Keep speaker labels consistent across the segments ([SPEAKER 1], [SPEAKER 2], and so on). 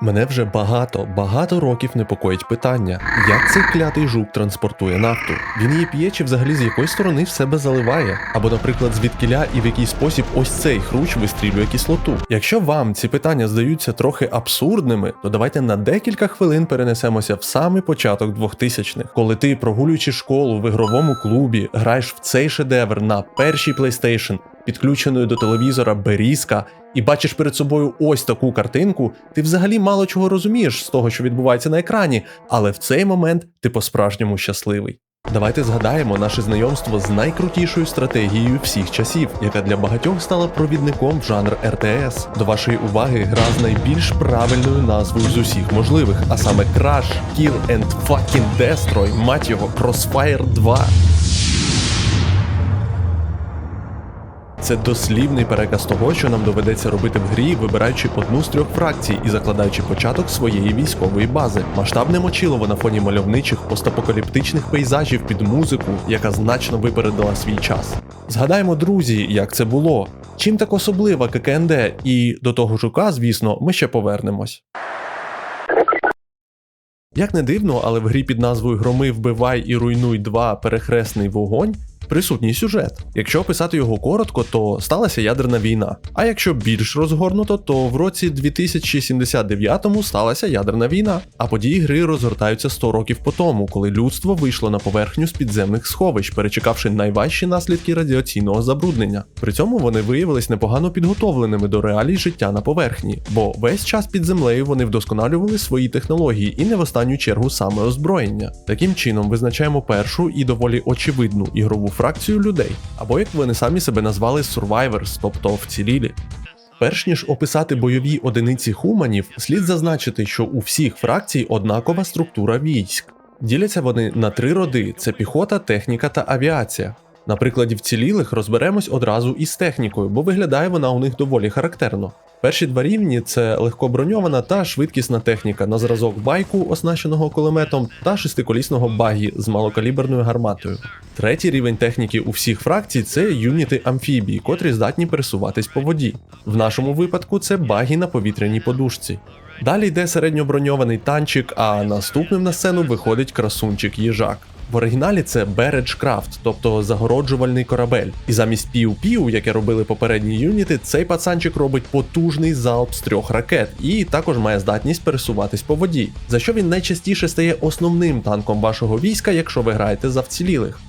[SPEAKER 1] Мене вже багато, багато років непокоїть питання, як цей клятий жук транспортує нафту. Він її п'є чи взагалі з якої сторони в себе заливає? Або, наприклад, звідкиля і в який спосіб ось цей хруч вистрілює кислоту. Якщо вам ці питання здаються трохи абсурдними, то давайте на декілька хвилин перенесемося в самий початок 2000-х, коли ти, прогулюючи школу в ігровому клубі, граєш в цей шедевр на першій PlayStation, підключеною до телевізора Берізка, і бачиш перед собою ось таку картинку, ти взагалі мало чого розумієш з того, що відбувається на екрані, але в цей момент ти по-справжньому щасливий. Давайте згадаємо наше знайомство з найкрутішою стратегією всіх часів, яка для багатьох стала провідником в жанр РТС. До вашої уваги гра з найбільш правильною назвою з усіх можливих, а саме Crash, Kill and Fucking Destroy, мать його, Crossfire 2. Це дослівний переказ того, що нам доведеться робити в грі, вибираючи одну з трьох фракцій і закладаючи початок своєї військової бази. Масштабне мочилово на фоні мальовничих постапокаліптичних пейзажів під музику, яка значно випередила свій час. Згадаємо, друзі, як це було. Чим так особлива ККНД, і до того жука, звісно, ми ще повернемось. Як не дивно, але в грі під назвою Громи вбивай і руйнуй 2 перехресний вогонь присутній сюжет. Якщо описати його коротко, то сталася ядерна війна. А якщо більш розгорнуто, то в році 2079-му сталася ядерна війна. А події гри розгортаються 100 років по тому, коли людство вийшло на поверхню з підземних сховищ, перечекавши найважчі наслідки радіаційного забруднення. При цьому вони виявились непогано підготовленими до реалій життя на поверхні, бо весь час під землею вони вдосконалювали свої технології і не в останню чергу саме озброєння. Таким чином визначаємо першу і доволі очевидну ігрову фракцію людей, або як вони самі себе назвали Survivors, тобто вцілілі. Перш ніж описати бойові одиниці хуманів, слід зазначити, що у всіх фракцій однакова структура військ. Діляться вони на три роди: це піхота, техніка та авіація. На прикладі вцілілих розберемось одразу із технікою, бо виглядає вона у них доволі характерно. Перші два рівні це легкоброньована та швидкісна техніка на зразок байку, оснащеного кулеметом, та шестиколісного багі з малокаліберною гарматою. Третій рівень техніки у всіх фракцій це юніти амфібії, котрі здатні пересуватись по воді. В нашому випадку це багі на повітряній подушці. Далі йде середньоброньований танчик, а наступним на сцену виходить красунчик їжак. В оригіналі це Beredgecraft, тобто загороджувальний корабель. І замість піу-піу, яке робили попередні юніти, цей пацанчик робить потужний залп з трьох ракет і також має здатність пересуватись по воді, за що він найчастіше стає основним танком вашого війська, якщо ви граєте за вцілілих.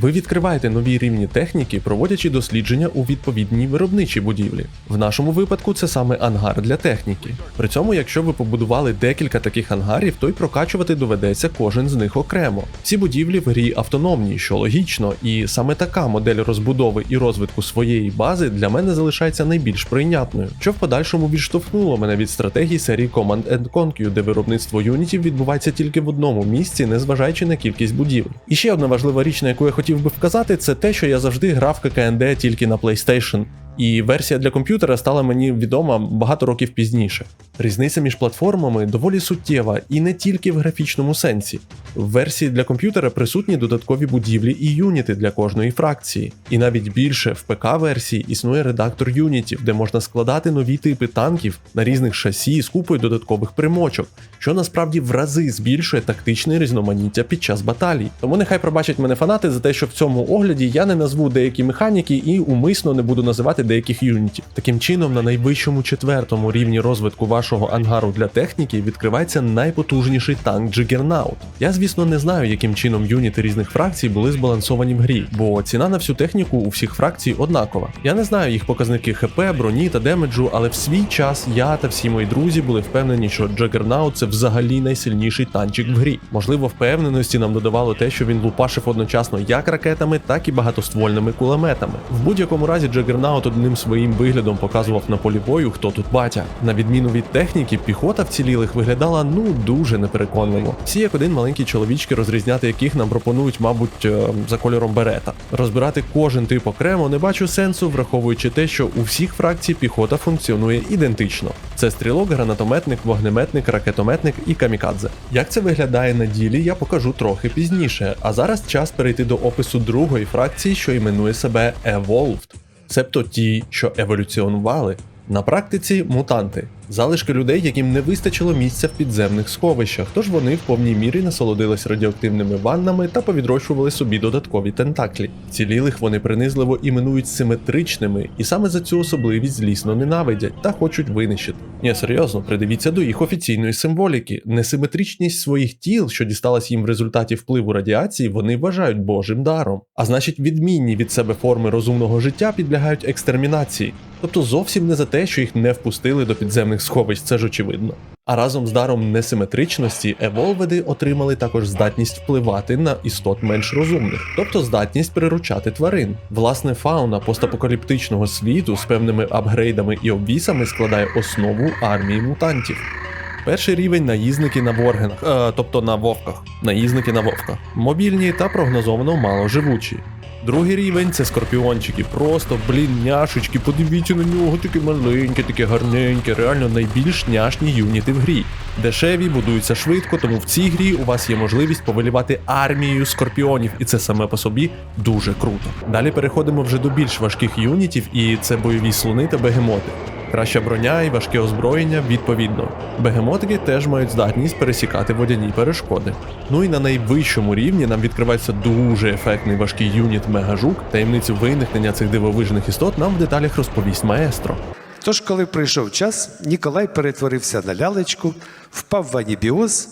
[SPEAKER 1] Ви відкриваєте нові рівні техніки, проводячи дослідження у відповідній виробничій будівлі. В нашому випадку це саме ангар для техніки. При цьому, якщо ви побудували декілька таких ангарів, то й прокачувати доведеться кожен з них окремо. Ці будівлі в грі автономні, що логічно, і саме така модель розбудови і розвитку своєї бази для мене залишається найбільш прийнятною, що в подальшому відштовхнуло мене від стратегії серії Command Conquer, де виробництво юнітів відбувається тільки в одному місці, незважаючи на кількість будівель. І ще одна важлива річ, на яку я хотів би вказати, це те, що я завжди грав ККНД тільки на PlayStation. І версія для комп'ютера стала мені відома багато років пізніше. Різниця між платформами доволі суттєва і не тільки в графічному сенсі. В версії для комп'ютера присутні додаткові будівлі і юніти для кожної фракції. І навіть більше в ПК-версії існує редактор юнітів, де можна складати нові типи танків на різних шасі з купою додаткових примочок, що насправді в рази збільшує тактичне різноманіття під час баталій. Тому нехай пробачать мене фанати за те, що в цьому огляді я не назву деякі механіки і умисно не буду називати деяких юнітів. Таким чином, на найвищому четвертому рівні розвитку вашого ангару для техніки відкривається найпотужніший танк Джигернаут. Я, звісно, не знаю, яким чином юніти різних фракцій були збалансовані в грі, бо ціна на всю техніку у всіх фракцій однакова. Я не знаю їх показники ХП, броні та демеджу, але в свій час я та всі мої друзі були впевнені, що Джагернаут це взагалі найсильніший танчик в грі. Можливо, впевненості нам додавало те, що він лупашив одночасно як ракетами, так і багатоствольними кулеметами. В будь-якому разі Джагернаут одним своїм виглядом показував на полі бою, хто тут батя. На відміну від техніки, піхота вцілілих виглядала ну дуже непереконливо. Всі як один маленькі чоловічки, розрізняти яких нам пропонують, мабуть, е, за кольором берета. Розбирати кожен тип окремо не бачу сенсу, враховуючи те, що у всіх фракцій піхота функціонує ідентично. Це стрілок, гранатометник, вогнеметник, ракетометник і камікадзе. Як це виглядає на ділі, я покажу трохи пізніше. А зараз час перейти до опису другої фракції, що іменує себе Evolved. Себто ті, що еволюціонували. На практиці мутанти. Залишки людей, яким не вистачило місця в підземних сховищах, тож вони в повній мірі насолодились радіоактивними ваннами та повідрощували собі додаткові тентаклі. Цілілих вони принизливо іменують симетричними, і саме за цю особливість злісно ненавидять та хочуть винищити. Ні, серйозно, придивіться до їх офіційної символіки. Несиметричність своїх тіл, що дісталась їм в результаті впливу радіації, вони вважають божим даром. А значить, відмінні від себе форми розумного життя підлягають екстермінації. Тобто зовсім не за те, що їх не впустили до підземних сховищ, це ж очевидно. А разом з даром несиметричності еволведи отримали також здатність впливати на істот менш розумних, тобто здатність приручати тварин. Власне, фауна постапокаліптичного світу з певними апгрейдами і обвісами складає основу армії мутантів. Перший рівень наїзники на воргенах, е, тобто на вовках. Наїзники на вовках. Мобільні та прогнозовано маложивучі. Другий рівень це скорпіончики. Просто, блін, няшечки, подивіться на нього, таке маленьке, таке гарненьке, реально найбільш няшні юніти в грі. Дешеві, будуються швидко, тому в цій грі у вас є можливість повелівати армією скорпіонів, і це саме по собі дуже круто. Далі переходимо вже до більш важких юнітів, і це бойові слони та бегемоти. Краща броня і важке озброєння відповідно. Бегемотики теж мають здатність пересікати водяні перешкоди. Ну і на найвищому рівні нам відкривається дуже ефектний важкий юніт Мегажук. Таємницю виникнення цих дивовижних істот нам в деталях розповість маестро.
[SPEAKER 2] Тож, коли прийшов час, Ніколай перетворився на лялечку, впав в анібіоз,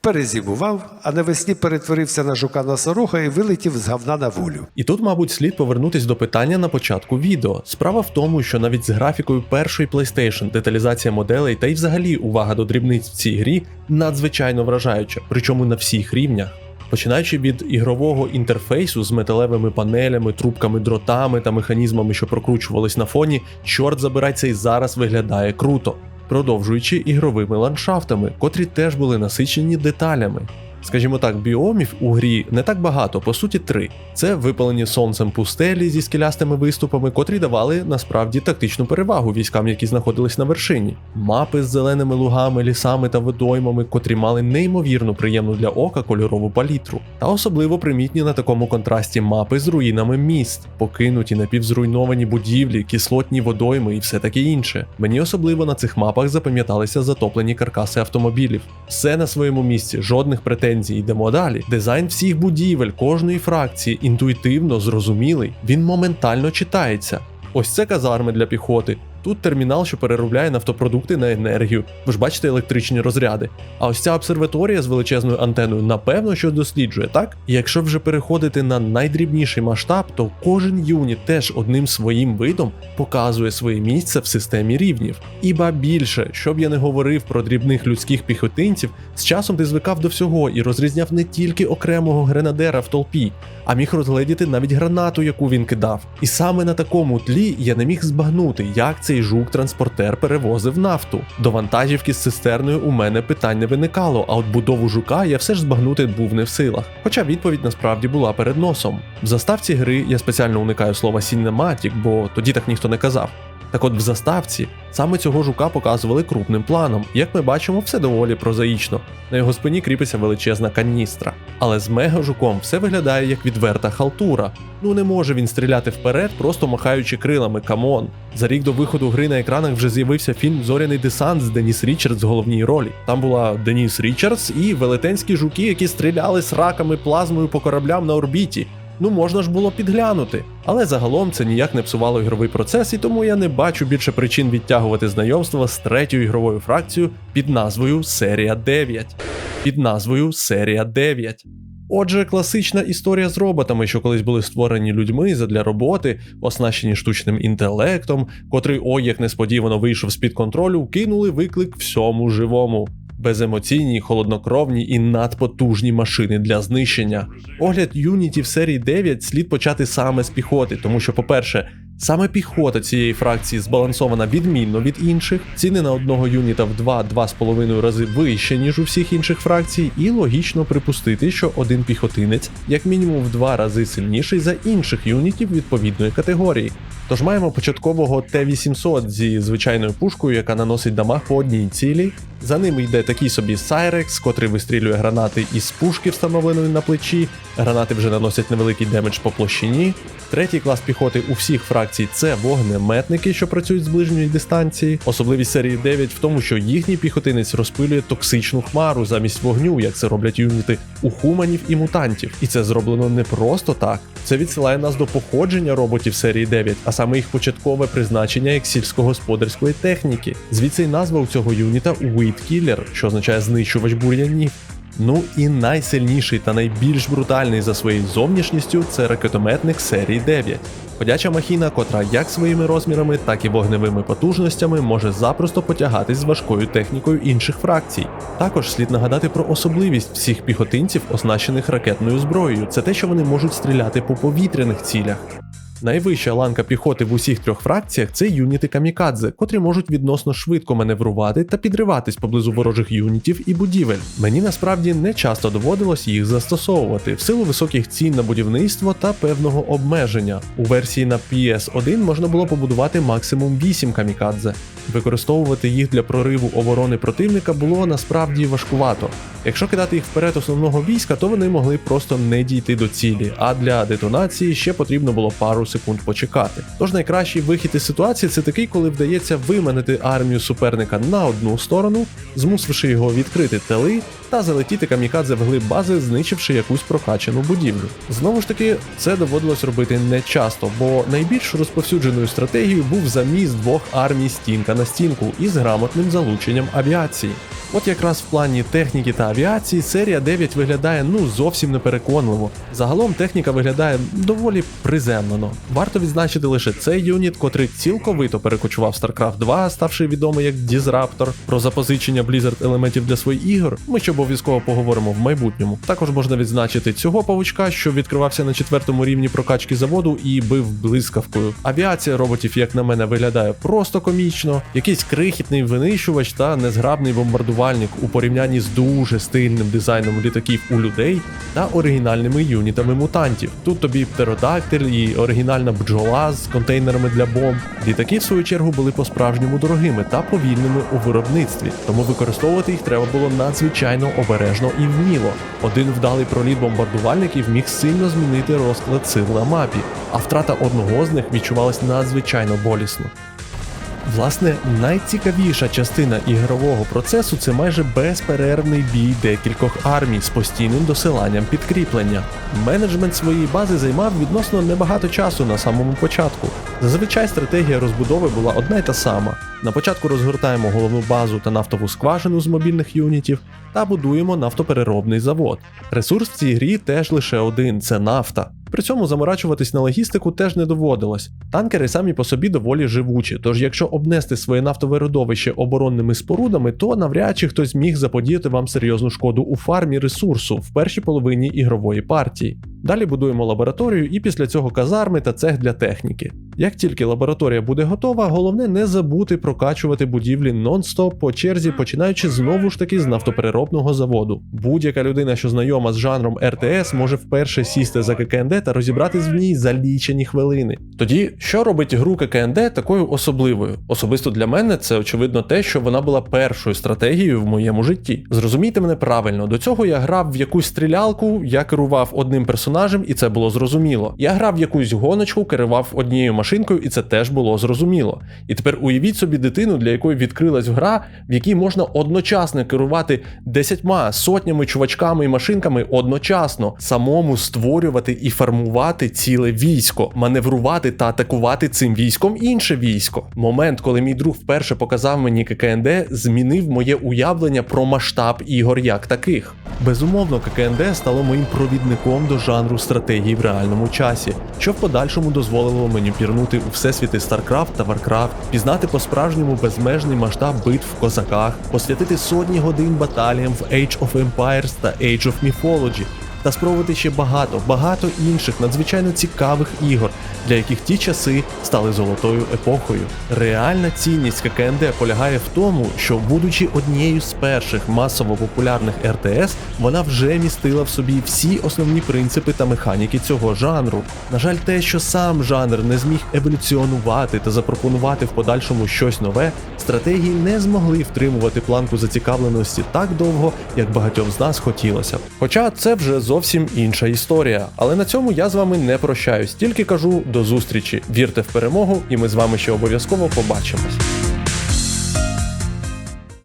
[SPEAKER 2] перезимував, а навесні перетворився на жука носорога і вилетів з говна на волю.
[SPEAKER 1] І тут, мабуть, слід повернутись до питання на початку відео. Справа в тому, що навіть з графікою першої PlayStation деталізація моделей та й взагалі увага до дрібниць в цій грі надзвичайно вражаюча, причому на всіх рівнях. Починаючи від ігрового інтерфейсу з металевими панелями, трубками, дротами та механізмами, що прокручувались на фоні, чорт забирай цей зараз виглядає круто, продовжуючи ігровими ландшафтами, котрі теж були насичені деталями. Скажімо так, біомів у грі не так багато, по суті, три. Це випалені сонцем пустелі зі скелястими виступами, котрі давали насправді тактичну перевагу військам, які знаходились на вершині. Мапи з зеленими лугами, лісами та водоймами, котрі мали неймовірно приємну для ока кольорову палітру. Та особливо примітні на такому контрасті мапи з руїнами міст, покинуті напівзруйновані будівлі, кислотні водойми і все таке інше. Мені особливо на цих мапах запам'яталися затоплені каркаси автомобілів. Все на своєму місці, жодних претензій. Йдемо далі. Дизайн всіх будівель, кожної фракції інтуїтивно зрозумілий. Він моментально читається. Ось це казарми для піхоти. Тут термінал, що переробляє нафтопродукти на енергію. Ви ж бачите електричні розряди. А ось ця обсерваторія з величезною антеною, напевно, що досліджує, так? Якщо вже переходити на найдрібніший масштаб, то кожен юніт теж одним своїм видом показує своє місце в системі рівнів. Іба більше, щоб я не говорив про дрібних людських піхотинців, з часом ти звикав до всього і розрізняв не тільки окремого гренадера в толпі, а міг розгледіти навіть гранату, яку він кидав. І саме на такому тлі я не міг збагнути, як цей жук-транспортер перевозив нафту. До вантажівки з цистерною у мене питань не виникало, а от будову жука я все ж збагнути був не в силах. Хоча відповідь насправді була перед носом. В заставці гри я спеціально уникаю слова «сінематік», бо тоді так ніхто не казав. Так от в заставці саме цього жука показували крупним планом. Як ми бачимо, все доволі прозаїчно. На його спині кріпиться величезна каністра. Але з мегажуком все виглядає як відверта халтура. Ну не може він стріляти вперед, просто махаючи крилами, камон. За рік до виходу гри на екранах вже з'явився фільм Зоряний десант з Деніс Річардс в головній ролі. Там була Деніс Річардс і велетенські жуки, які стріляли з раками плазмою по кораблям на орбіті. Ну можна ж було підглянути. Але загалом це ніяк не псувало ігровий процес, і тому я не бачу більше причин відтягувати знайомство з третьою ігровою фракцією під назвою Серія 9. Під назвою Серія 9. Отже, класична історія з роботами, що колись були створені людьми задля роботи, оснащені штучним інтелектом, котрий ой як несподівано вийшов з-під контролю, кинули виклик всьому живому. Беземоційні, холоднокровні і надпотужні машини для знищення. Огляд юнітів серії 9 слід почати саме з піхоти, тому що, по-перше, саме піхота цієї фракції збалансована відмінно від інших, ціни на одного юніта в 2-2,5 рази вище, ніж у всіх інших фракцій, і логічно припустити, що один піхотинець як мінімум в два рази сильніший за інших юнітів відповідної категорії. Тож маємо початкового Т-800 зі звичайною пушкою, яка наносить дамаг по одній цілі, За ними йде такий собі Сайрекс, котрий вистрілює гранати із пушки, встановленої на плечі. Гранати вже наносять невеликий демедж по площині. Третій клас піхоти у всіх фракцій це вогнеметники, що працюють з ближньої дистанції. Особливість серії 9 в тому, що їхній піхотинець розпилює токсичну хмару замість вогню, як це роблять юніти у хуманів і мутантів. І це зроблено не просто так. Це відсилає нас до походження роботів серії 9, а саме їх початкове призначення як сільськогосподарської техніки. Звідси й назва у цього юніта Weed Killer, що означає знищувач бур'янів. Ну і найсильніший та найбільш брутальний за своєю зовнішністю це ракетометник серії 9. Ходяча махіна, котра як своїми розмірами, так і вогневими потужностями може запросто потягатись з важкою технікою інших фракцій. Також слід нагадати про особливість всіх піхотинців, оснащених ракетною зброєю. Це те, що вони можуть стріляти по повітряних цілях. Найвища ланка піхоти в усіх трьох фракціях це юніти камікадзе, котрі можуть відносно швидко маневрувати та підриватись поблизу ворожих юнітів і будівель. Мені насправді не часто доводилось їх застосовувати в силу високих цін на будівництво та певного обмеження. У версії на PS1 можна було побудувати максимум 8 камікадзе. Використовувати їх для прориву оборони противника було насправді важкувато. Якщо кидати їх вперед основного війська, то вони могли просто не дійти до цілі, а для детонації ще потрібно було пару секунд почекати. Тож найкращий вихід із ситуації це такий, коли вдається виманити армію суперника на одну сторону, змусивши його відкрити тили та залетіти камікадзе в глиб бази, знищивши якусь прокачану будівлю. Знову ж таки, це доводилось робити не часто, бо найбільш розповсюдженою стратегією був заміс двох армій стінка на стінку із грамотним залученням авіації. От якраз в плані техніки та авіації серія 9 виглядає ну зовсім непереконливо. Загалом техніка виглядає доволі приземлено. Варто відзначити лише цей юніт, котрий цілковито перекочував StarCraft 2, ставши відомий як Disruptor. Про запозичення Blizzard елементів для своїх ігор ми ще обов'язково поговоримо в майбутньому. Також можна відзначити цього павучка, що відкривався на четвертому рівні прокачки заводу і бив блискавкою. Авіація роботів, як на мене, виглядає просто комічно. Якийсь крихітний винищувач та незграбний бомбардувальник у порівнянні з дуже стильним дизайном літаків у людей та оригінальними юнітами мутантів. Тут тобі птеродактиль і оригінальна бджола з контейнерами для бомб. Літаки, в свою чергу, були по-справжньому дорогими та повільними у виробництві, тому використовувати їх треба було надзвичайно обережно і вміло. Один вдалий проліт бомбардувальників міг сильно змінити розклад сил на мапі, а втрата одного з них відчувалась надзвичайно болісно. Власне, найцікавіша частина ігрового процесу це майже безперервний бій декількох армій з постійним досиланням підкріплення. Менеджмент своєї бази займав відносно небагато часу на самому початку. Зазвичай стратегія розбудови була одна й та сама. На початку розгортаємо головну базу та нафтову скважину з мобільних юнітів та будуємо нафтопереробний завод. Ресурс в цій грі теж лише один це нафта. При цьому заморачуватись на логістику теж не доводилось. Танкери самі по собі доволі живучі, тож якщо обнести своє нафтове родовище оборонними спорудами, то навряд чи хтось міг заподіяти вам серйозну шкоду у фармі ресурсу в першій половині ігрової партії. Далі будуємо лабораторію і після цього казарми та цех для техніки. Як тільки лабораторія буде готова, головне не забути прокачувати будівлі нон-стоп по черзі, починаючи знову ж таки з нафтопереробного заводу. Будь-яка людина, що знайома з жанром РТС, може вперше сісти за ККНД та розібратись в ній за лічені хвилини. Тоді, що робить гру ККНД такою особливою? Особисто для мене це очевидно те, що вона була першою стратегією в моєму житті. Зрозумійте мене правильно, до цього я грав в якусь стрілялку, я керував одним персонажем, і це було зрозуміло. Я грав в якусь гоночку, керував однією машинкою, і це теж було зрозуміло. І тепер уявіть собі дитину, для якої відкрилась гра, в якій можна одночасно керувати десятьма сотнями чувачками і машинками одночасно, самому створювати і формувати ціле військо, маневрувати та атакувати цим військом інше військо. Момент, коли мій друг вперше показав мені ККНД, змінив моє уявлення про масштаб ігор як таких. Безумовно, ККНД стало моїм провідником до жанру стратегії в реальному часі, що в подальшому дозволило мені пірнути у всесвіти StarCraft та Warcraft, пізнати по-справжньому безмежний масштаб битв в козаках, посвятити сотні годин баталіям в Age of Empires та Age of Mythology, та спробувати ще багато, багато інших надзвичайно цікавих ігор, для яких ті часи стали золотою епохою. Реальна цінність ККНД полягає в тому, що, будучи однією з перших масово популярних РТС, вона вже містила в собі всі основні принципи та механіки цього жанру. На жаль, те, що сам жанр не зміг еволюціонувати та запропонувати в подальшому щось нове, стратегії не змогли втримувати планку зацікавленості так довго, як багатьом з нас хотілося. Хоча це вже зовсім інша історія. Але на цьому я з вами не прощаюсь, тільки кажу до зустрічі. Вірте в перемогу, і ми з вами ще обов'язково побачимось.